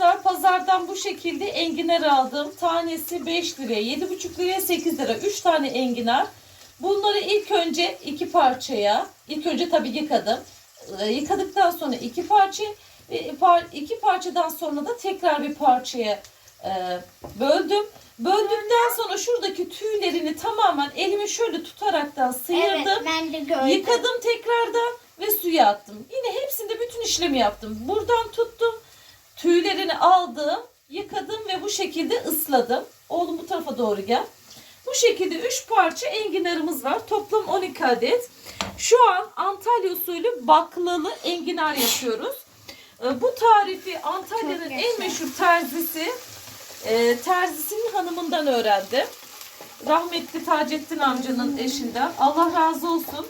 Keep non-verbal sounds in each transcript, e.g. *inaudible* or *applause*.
Arkadaşlar pazardan bu şekilde enginar aldım. Tanesi 5 liraya, 7,5 liraya, 8 lira. 3 tane enginar. Bunları ilk önce iki parçaya, ilk önce tabii yıkadım. Ee, Yıkadıktan sonra iki parça, par- iki parçadan sonra da tekrar bir parçaya e, böldüm. Böldükten sonra şuradaki tüylerini tamamen elimi şöyle tutaraktan sıyırdım. Evet ben de gördüm. Yıkadım tekrardan ve suya attım. Yine hepsinde bütün işlemi yaptım. Buradan tuttum. Tüylerini aldım. Yıkadım ve bu şekilde ısladım. Oğlum bu tarafa doğru gel. Bu şekilde 3 parça enginarımız var. Toplam 12 adet. Şu an Antalya usulü baklalı enginar yapıyoruz. Ee, Bu tarifi Antalya'nın en meşhur terzisi e, terzisinin hanımından öğrendim. Rahmetli Taceddin amcanın eşinden. Allah razı olsun.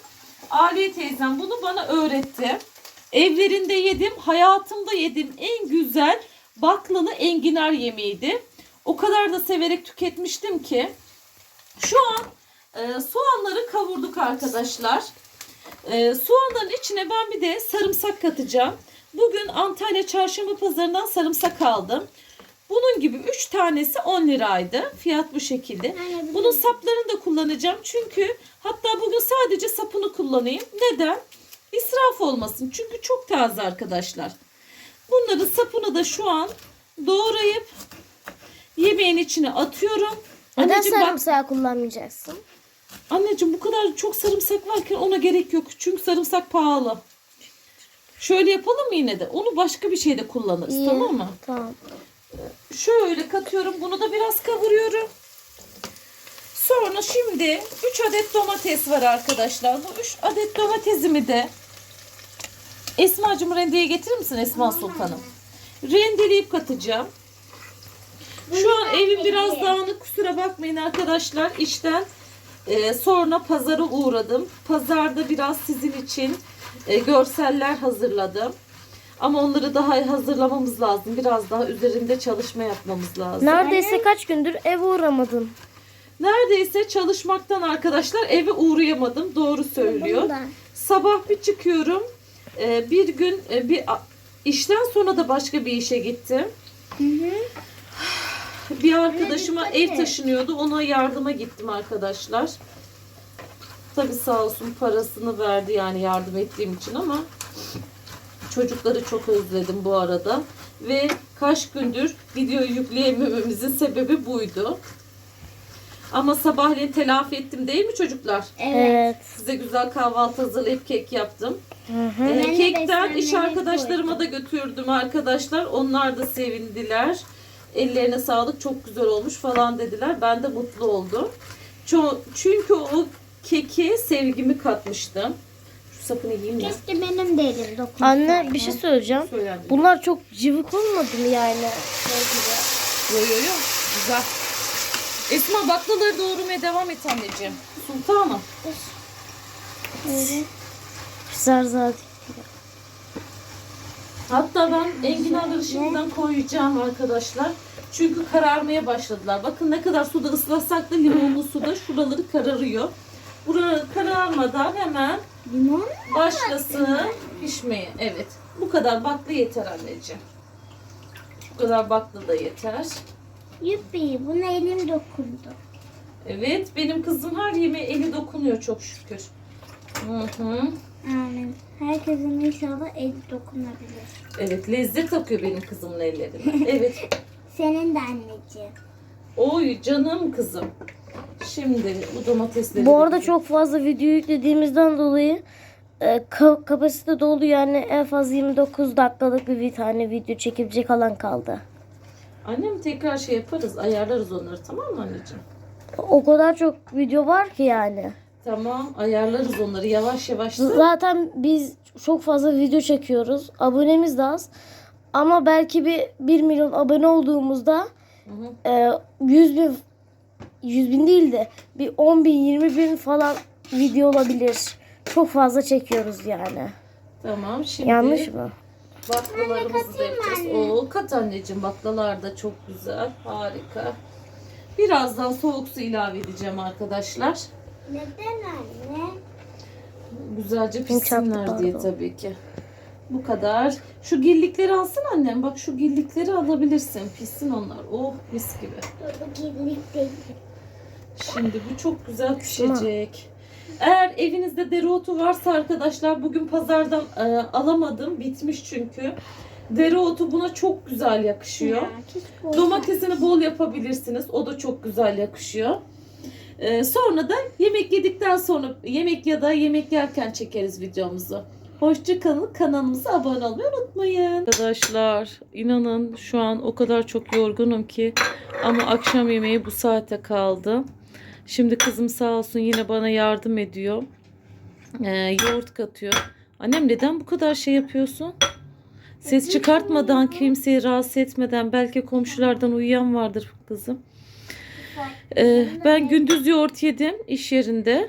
Aliye teyzem bunu bana öğretti. Evlerinde yedim, hayatımda yedim en güzel baklalı enginar yemeğiydi. O kadar da severek tüketmiştim ki. Şu an e, soğanları kavurduk arkadaşlar. E, soğanların içine ben bir de sarımsak katacağım. Bugün Antalya Çarşamba Pazarından sarımsak aldım. Bunun gibi 3 tanesi 10 liraydı. Fiyat bu şekilde. Bunun saplarını da kullanacağım. Çünkü hatta bugün sadece sapını kullanayım. Neden? İsraf olmasın. Çünkü çok taze arkadaşlar. Bunların sapını da şu an doğrayıp yemeğin içine atıyorum. Neden Anneciğim bak- sarımsağı kullanmayacaksın? Anneciğim bu kadar çok sarımsak varken ona gerek yok. Çünkü sarımsak pahalı. Şöyle yapalım mı yine de? Onu başka bir şeyde kullanırız İyi. tamam mı? Tamam. Şöyle katıyorum. Bunu da biraz kavuruyorum. Sonra şimdi 3 adet domates var arkadaşlar. Bu 3 adet domatesimi de Esma'cığım rendeye getirir misin Esma Sultanım? Rendeleyip katacağım. Şu an evim biraz dağınık kusura bakmayın arkadaşlar. İşten e, sonra pazara uğradım. Pazarda biraz sizin için e, görseller hazırladım. Ama onları daha hazırlamamız lazım. Biraz daha üzerinde çalışma yapmamız lazım. Neredeyse kaç gündür eve uğramadın. Neredeyse çalışmaktan arkadaşlar eve uğrayamadım. Doğru söylüyor. Sabah bir çıkıyorum. E, bir gün e, bir işten sonra da başka bir işe gittim. Hı hı. Bir arkadaşıma ev taşınıyordu. Ona yardıma gittim arkadaşlar. Tabii sağ olsun parasını verdi yani yardım ettiğim için ama çocukları çok özledim bu arada. Ve kaç gündür video yükleyemememizin sebebi buydu. Ama sabahleyin telafi ettim değil mi çocuklar? Evet. Size güzel kahvaltı hazırlayıp kek yaptım. Hı hı. Ee, Ben de kekten iş arkadaşlarıma da götürdüm arkadaşlar. Onlar da sevindiler. Ellerine sağlık çok güzel olmuş falan dediler. Ben de mutlu oldum. Ço- çünkü o keke sevgimi katmıştım. Şu sapını yiyeyim ya. Keşke benim de elim. Anne bir şey söyleyeceğim. Söylendi. Bunlar çok cıvık olmadı mı yani? Yo yo yo. Güzel. Esma baklaları doğurmaya devam et anneciğim. Sultanım. Zar zar. Hatta ben enginarları şimdiden koyacağım arkadaşlar. Çünkü kararmaya başladılar. Bakın ne kadar suda ıslatsak da limonlu suda şuraları kararıyor. Buraları kararmadan hemen Limon başlasın pişmeye. Evet. Bu kadar bakla yeter anneciğim. Bu kadar bakla da yeter. Yuppi buna elim dokundu. Evet benim kızım her yemeğe eli dokunuyor çok şükür. Hı hı. Amin. Herkesin inşallah eli dokunabilir. Evet lezzet akıyor benim kızımın ellerine. *laughs* Evet. Senin de anneciğim. Oy canım kızım. Şimdi bu domatesleri... Bu arada çok fazla video yüklediğimizden dolayı e, ka- kapasite dolu yani en fazla 29 dakikalık bir tane video çekilecek alan kaldı. Annem tekrar şey yaparız, ayarlarız onları tamam mı anneciğim? O kadar çok video var ki yani. Tamam, ayarlarız onları yavaş yavaş. da. Zaten biz çok fazla video çekiyoruz. Abonemiz de az. Ama belki bir 1 milyon abone olduğumuzda Hı hı. e, 100 bin 100 bin değil de bir 10 bin 20 bin falan video olabilir. Çok fazla çekiyoruz yani. Tamam, şimdi Yanlış mı? Baklalarımızı da yapacağız. Oo, kat anneciğim baklalar da çok güzel, harika. Birazdan soğuk su ilave edeceğim arkadaşlar. Neden anne? Güzelce pişsinler diye tabii ki. Bu kadar. Şu gillikleri alsın annem. Bak şu gillikleri alabilirsin. Pissin onlar. Oh mis gibi. Bu kirlik değil. Şimdi bu çok güzel pişecek. Eğer evinizde dereotu varsa arkadaşlar bugün pazardan e, alamadım. Bitmiş çünkü. Dereotu buna çok güzel yakışıyor. Ya. Domatesini bol yapabilirsiniz. O da çok güzel yakışıyor. Ee, sonra da yemek yedikten sonra yemek ya da yemek yerken çekeriz videomuzu. Hoşçakalın. Kanalımıza abone olmayı unutmayın. Arkadaşlar inanın şu an o kadar çok yorgunum ki ama akşam yemeği bu saate kaldı. Şimdi kızım sağ olsun yine bana yardım ediyor. Ee, yoğurt katıyor. Annem neden bu kadar şey yapıyorsun? Ses çıkartmadan, kimseyi rahatsız etmeden belki komşulardan uyuyan vardır kızım. Ee, ben gündüz yoğurt yedim iş yerinde.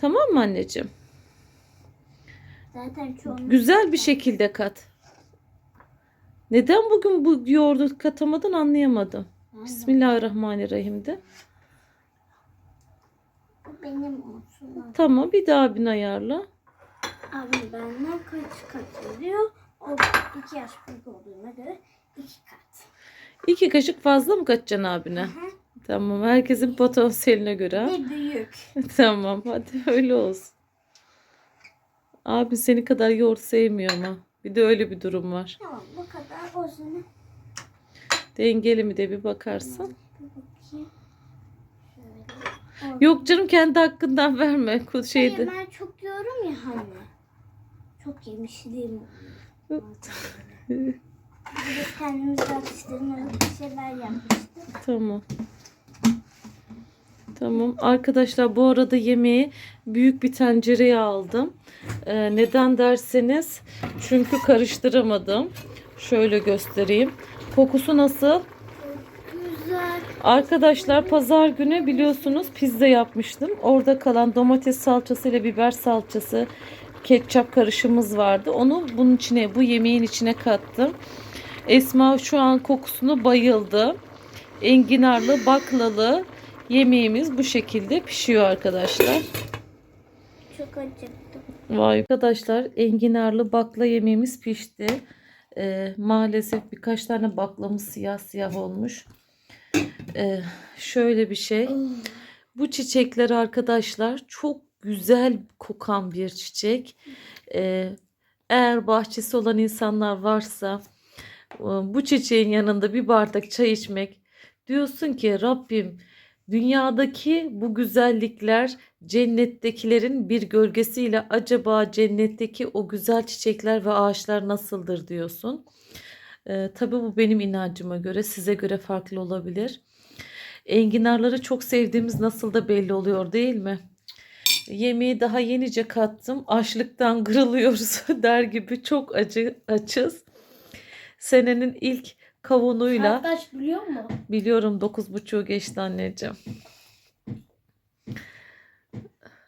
Tamam mı anneciğim? Zaten çoğunluk. Güzel bir şekilde kat. Neden bugün bu yoğurdu katamadın anlayamadım. Bismillahirrahmanirrahim de. Benim olsun. Tamam bir daha bin ayarla. Abi benden kaç kat oluyor? O iki yaş büyük olduğuna göre iki kat. İki kaşık fazla mı katacaksın abine? Tamam herkesin potansiyeline göre. Bir büyük. *laughs* Tamam hadi öyle olsun. Abi seni kadar yoğurt sevmiyor ama. Bir de öyle bir durum var. Tamam bu kadar olsun. Dengeli mi de bir bakarsın. Şöyle. Yok canım kendi hakkından verme. Ku- Hayır ben çok yiyorum ya hani. Çok yemişliğim de kendimize atıştırmalık bir şeyler yapmıştık. Tamam. Tamam. Arkadaşlar bu arada yemeği büyük bir tencereye aldım. Ee, neden derseniz çünkü karıştıramadım. Şöyle göstereyim. Kokusu nasıl? Arkadaşlar pazar günü biliyorsunuz pizza yapmıştım. Orada kalan domates salçası ile biber salçası, ketçap karışımımız vardı. Onu bunun içine, bu yemeğin içine kattım. Esma şu an kokusunu bayıldı. Enginarlı, baklalı yemeğimiz bu şekilde pişiyor arkadaşlar. Çok acıktım. Vay arkadaşlar enginarlı bakla yemeğimiz pişti. Ee, maalesef birkaç tane baklamız siyah siyah olmuş. Ee, şöyle bir şey. Bu çiçekler arkadaşlar çok güzel kokan bir çiçek. Ee, eğer bahçesi olan insanlar varsa e, bu çiçeğin yanında bir bardak çay içmek diyorsun ki Rabbim dünyadaki bu güzellikler cennettekilerin bir gölgesiyle acaba cennetteki o güzel çiçekler ve ağaçlar nasıldır diyorsun. Ee, tabii bu benim inancıma göre size göre farklı olabilir. Enginarları çok sevdiğimiz nasıl da belli oluyor değil mi? Yemeği daha yenice kattım. Açlıktan *laughs* kırılıyoruz *laughs* der gibi çok acı açız. Senenin ilk kavunuyla kaç biliyor musun? biliyorum 9.30'u geçti anneciğim.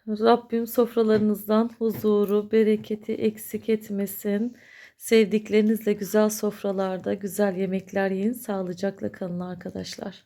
Rabbim sofralarınızdan huzuru, bereketi eksik etmesin. Sevdiklerinizle güzel sofralarda güzel yemekler yiyin. Sağlıcakla kalın arkadaşlar.